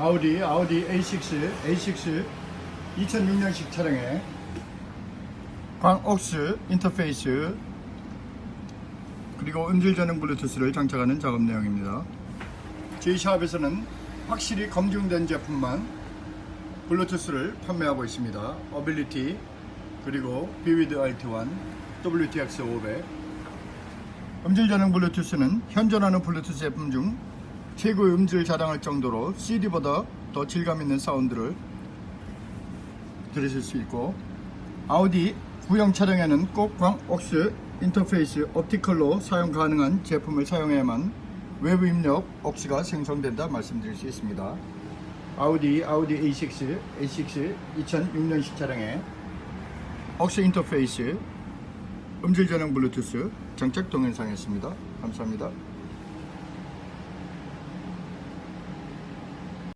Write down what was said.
아우디 아우디 A6 A6 2006년식 차량에 광옥스 인터페이스 그리고 음질 전용 블루투스를 장착하는 작업 내용입니다. 저희 샵에서는 확실히 검증된 제품만 블루투스를 판매하고 있습니다. 어빌리티 그리고 비위드 RT1 WTX 500 음질 전용 블루투스는 현존하는 블루투스 제품 중 최고의 음질을 자랑할 정도로 CD보다 더 질감 있는 사운드를 들으실 수 있고 아우디 구형 차량에는 꼭 광옥스 인터페이스 옵티컬로 사용 가능한 제품을 사용해야만 외부 입력 옥스가 생성된다 말씀드릴 수 있습니다. 아우디 아우디 A6 A6 2006년식 차량에 옥스 인터페이스 음질 전용 블루투스 장착 동영상이었습니다. 감사합니다.